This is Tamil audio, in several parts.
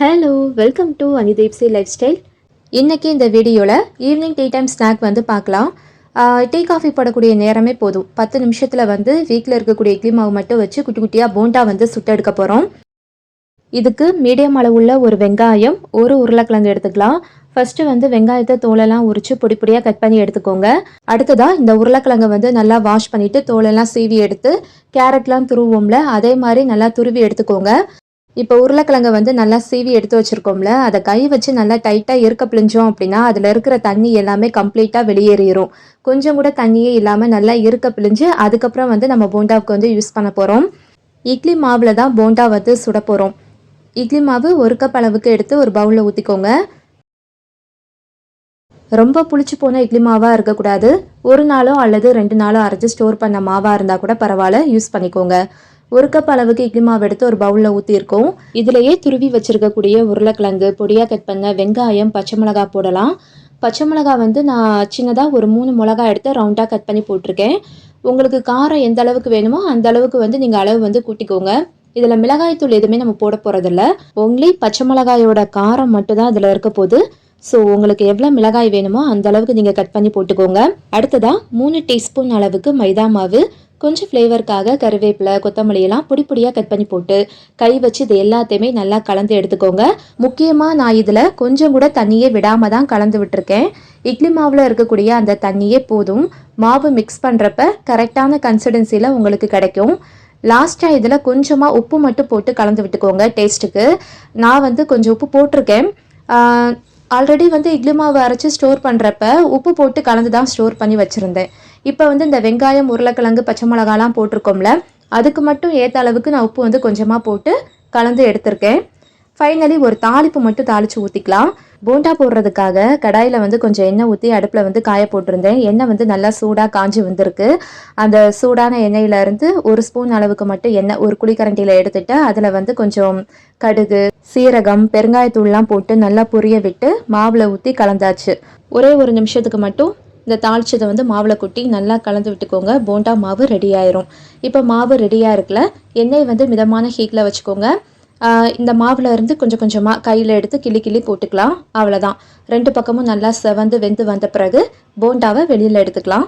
ஹலோ வெல்கம் டு அனிதீப்சி லைஃப் ஸ்டைல் இன்றைக்கி இந்த வீடியோவில் ஈவினிங் டீ டைம் ஸ்நாக் வந்து பார்க்கலாம். டீ காஃபி போடக்கூடிய நேரமே போதும். பத்து நிமிஷத்தில் வந்து வீட்டில் இருக்கக்கூடிய இட்லி மாவு மட்டும் வச்சு குட்டி குட்டியாக போண்டா வந்து சுட்டெடுக்க போகிறோம் இதுக்கு மீடியம் அளவுள்ள ஒரு வெங்காயம் ஒரு உருளைக்கிழங்கு எடுத்துக்கலாம். ஃபஸ்ட்டு வந்து வெங்காயத்தை தோலெல்லாம் உரித்து பொடி பொடியாக கட் பண்ணி எடுத்துக்கோங்க. அடுத்ததாக இந்த உருளைக்கிழங்கை வந்து நல்லா வாஷ் பண்ணிவிட்டு தோலெல்லாம் சீவி எடுத்து கேரட்லாம் துருவோம்ல அதே மாதிரி நல்லா துருவி எடுத்துக்கோங்க. இப்போ உருளைக்கிழங்கு வந்து நல்லா சீவி எடுத்து வச்சுருக்கோம்ல அதை கை வச்சு நல்லா டைட்டாக இருக்க பிழிஞ்சோம் அப்படின்னா அதில் இருக்கிற தண்ணி எல்லாமே கம்ப்ளீட்டாக வெளியேறிடும் கொஞ்சம் கூட தண்ணியே இல்லாமல் நல்லா இருக்க பிழிஞ்சு அதுக்கப்புறம் வந்து நம்ம போண்டாவுக்கு வந்து யூஸ் பண்ண போகிறோம் இட்லி மாவில் தான் போண்டா வந்து சுட போகிறோம் இட்லி மாவு ஒரு கப் அளவுக்கு எடுத்து ஒரு பவுலில் ஊற்றிக்கோங்க ரொம்ப புளிச்சு போன இட்லி மாவாக இருக்கக்கூடாது. ஒரு நாளோ அல்லது ரெண்டு நாளோ அரைச்சி ஸ்டோர் பண்ண மாவாக இருந்தால் கூட பரவாயில்ல யூஸ் பண்ணிக்கோங்க. ஒரு கப் அளவுக்கு இட்லி மாவு எடுத்து ஒரு பவுலில் ஊற்றிருக்கோம் இதிலேயே துருவி வச்சுருக்கக்கூடிய உருளைக்கிழங்கு பொடியாக கட் பண்ண வெங்காயம் பச்சை மிளகா போடலாம். பச்சை மிளகா வந்து நான் சின்னதாக ஒரு மூணு மிளகா எடுத்து ரவுண்டாக கட் பண்ணி போட்டிருக்கேன். உங்களுக்கு காரம் எந்த அளவுக்கு வேணுமோ அந்த அளவுக்கு வந்து நீங்கள் அளவு வந்து கூட்டிக்கோங்க. இதில் மிளகாய்த்தூள் எதுவுமே நம்ம போட போகிறதில்ல ஒன்லி பச்சை மிளகாயோட காரம் மட்டும் தான் இதில் இருக்க போது ஸோ உங்களுக்கு எவ்வளோ மிளகாய் வேணுமோ அந்த அளவுக்கு நீங்கள் கட் பண்ணி போட்டுக்கோங்க. அடுத்ததாக மூணு டீஸ்பூன் அளவுக்கு மைதா மாவு கொஞ்சம் ஃப்ளேவருக்காக கருவேப்பிலை கொத்தமல்லியெல்லாம் பொடி பொடியாக கட் பண்ணி போட்டு கை வச்சு இது எல்லாத்தையுமே நல்லா கலந்து எடுத்துக்கோங்க. முக்கியமாக நான் இதில் கொஞ்சம் கூட தண்ணியே விடாமல் தான் கலந்து விட்டுருக்கேன். இட்லி மாவில் இருக்கக்கூடிய அந்த தண்ணியே போதும். மாவு மிக்ஸ் பண்ணுறப்ப கரெக்டான கன்சிஸ்டன்சியில் உங்களுக்கு கிடைக்கும். லாஸ்ட்டாக இதில் கொஞ்சமாக உப்பு மட்டும் போட்டு கலந்து விட்டுக்கோங்க டேஸ்ட்டுக்கு நான் வந்து கொஞ்சம் உப்பு போட்டிருக்கேன். ஆல்ரெடி வந்து இட்லி மாவு அரைச்சி ஸ்டோர் பண்ணுறப்ப உப்பு போட்டு கலந்து தான் ஸ்டோர் பண்ணி வச்சுருந்தேன். இப்போ வந்து இந்த வெங்காயம் உருளைக்கிழங்கு பச்சை மிளகாலாம் போட்டிருக்கோம்ல அதுக்கு மட்டும் ஏற்ற அளவுக்கு நான் உப்பு வந்து கொஞ்சமாக போட்டு கலந்து எடுத்திருக்கேன். ஃபைனலி ஒரு தாளிப்பு மட்டும் தாளித்து ஊற்றிக்கலாம் போண்டா போடுறதுக்காக கடாயில் வந்து கொஞ்சம் எண்ணெய் ஊற்றி அடுப்பில் வந்து காய போட்டிருந்தேன். எண்ணெய் வந்து நல்லா சூடாக காஞ்சி வந்திருக்கு. அந்த சூடான எண்ணெயிலேருந்து ஒரு ஸ்பூன் அளவுக்கு மட்டும் எண்ணெய் ஒரு குழிக்கரண்டியில் எடுத்துட்டு அதில் வந்து கொஞ்சம் கடுகு சீரகம் பெருங்காயத்தூள்லாம் போட்டு நல்லா புரிய விட்டு மாவில் ஊற்றி கலந்தாச்சு. ஒரே ஒரு நிமிஷத்துக்கு மட்டும் இந்த தாளிச்சதை வந்து மாவில் கொட்டி நல்லா கலந்து விட்டுக்கோங்க. போண்டா மாவு ரெடி ஆயிரும். இப்போ மாவு ரெடியாக இருக்குல்ல எண்ணெய் வந்து மிதமான ஹீட்டில் வச்சுக்கோங்க. இந்த மாவில் இருந்து கொஞ்சம் கொஞ்சமாக கையில் எடுத்து கிள்ளி கிள்ளி போட்டுக்கலாம். அவ்வளோதான் ரெண்டு பக்கமும் நல்லா செவந்து வெந்து வந்த பிறகு போண்டாவை வெளியில் எடுத்துக்கலாம்.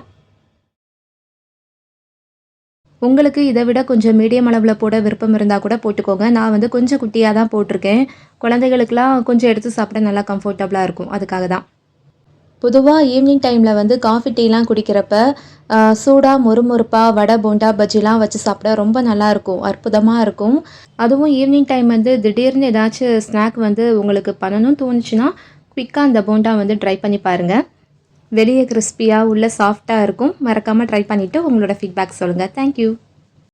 உங்களுக்கு இதை விட கொஞ்சம் மீடியம் அளவில் போட விருப்பம் இருந்தால் கூட போட்டுக்கோங்க. நான் வந்து கொஞ்சம் குட்டியாக தான் போட்டிருக்கேன். குழந்தைகளுக்கெலாம் கொஞ்சம் எடுத்து சாப்பிட நல்லா கம்ஃபர்டபுளாக இருக்கும். அதுக்காக தான் பொதுவாக ஈவினிங் டைமில் வந்து காஃபி டீலாம் குடிக்கிறப்ப சூடாக மொறுமொறுப்பாக வடை போண்டா பஜ்ஜிலாம் வச்சு சாப்பிட ரொம்ப நல்லாயிருக்கும் அற்புதமாக இருக்கும். அதுவும் ஈவினிங் டைம் வந்து திடீர்னு ஏதாச்சும் ஸ்நாக் வந்து உங்களுக்கு பண்ணணும்னு தோணுச்சுன்னா குயிக்காக அந்த போண்டா வந்து ட்ரை பண்ணி பாருங்கள் வெளியே கிறிஸ்பியாக உள்ள சாஃப்டாக இருக்கும். மறக்காமல் ட்ரை பண்ணிவிட்டு உங்களோட ஃபீட்பேக் சொல்லுங்கள் தேங்க்யூ